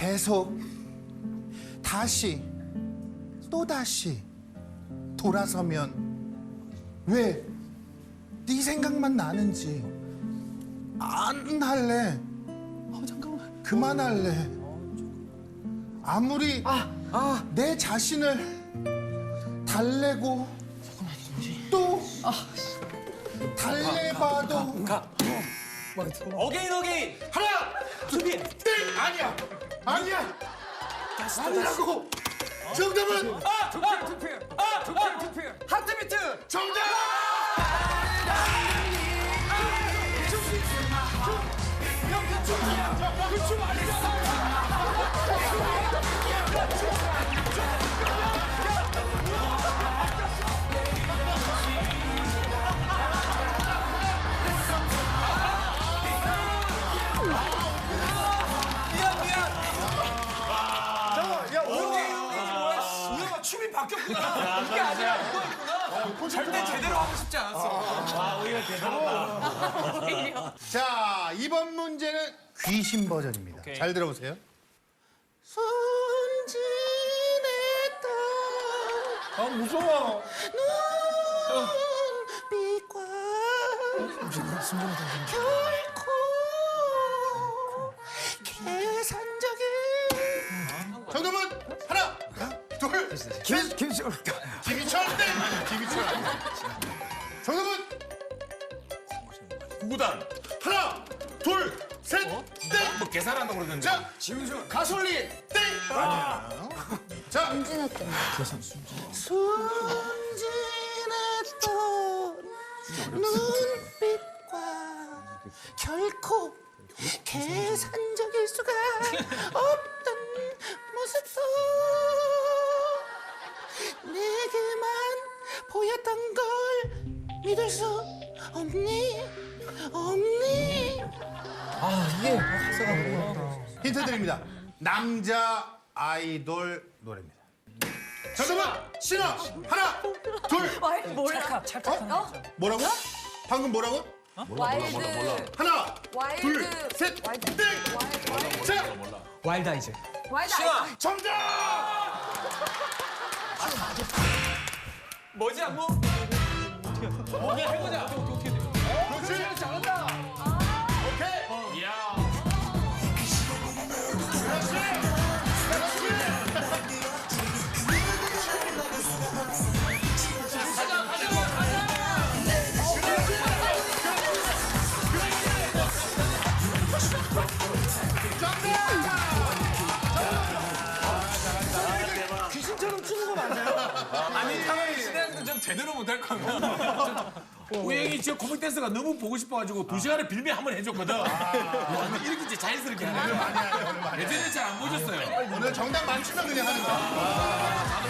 계속 다시 또 다시 돌아서면 왜 네 생각만 나는지 안 할래. 어, 잠깐만. 그만할래. 아무리 내 자신을 달래고 또 달래봐도 어게인 어게인 하나 준비 땡 아니야 아니야 아니라고 정답은 아 투표 투표 아 투표 투표 하트 비트 정답 미안 춤이 바뀌었구나. 이게 아니라 이거였구나. 절대 제대로 하고 싶지 않았어. 자 이번 문제는 귀신 버전입니다. 잘 들어보세요. 순진했던 아 무서워. 빛과 결코 김희철 땡 김희철. 아니야 정답은 구구단. 하나 둘셋땡. 뭐 계산한다고 그러는데. 자, 가솔린 땡. 자, 순진했던 순진했던 눈빛과 결코 계산적일 수가 없던 모습도 내게만 보였던 걸 믿을 수 없니 없니 힌트 드립니다. 남자 아이돌 노래입니다. 잠깐만 신어 하나 둘 몰라. 어? 뭐라고? 방금 뭐라고? 와일드. 하나 와일드. 둘 셋 와일드. 땡. 와일드. 와일드. 자 와일드 아이즈 와일드. 정답. 뭐지 안무 어떻게 해보자 어떻게 돼? 그렇지. 잘한다 아니 타마이 시대한테 좀 제대로 못할 거면. 우영이 진짜 코믹 댄스가 너무 보고 싶어가지고 두 시간에 빌미 한번 해줬거든. 와, 근데 이렇게 진짜 자연스럽게 하네. 많이 하네. 예전에 잘 안 보여줬어요. 오늘 정답 맞추면 그냥 하는 거야.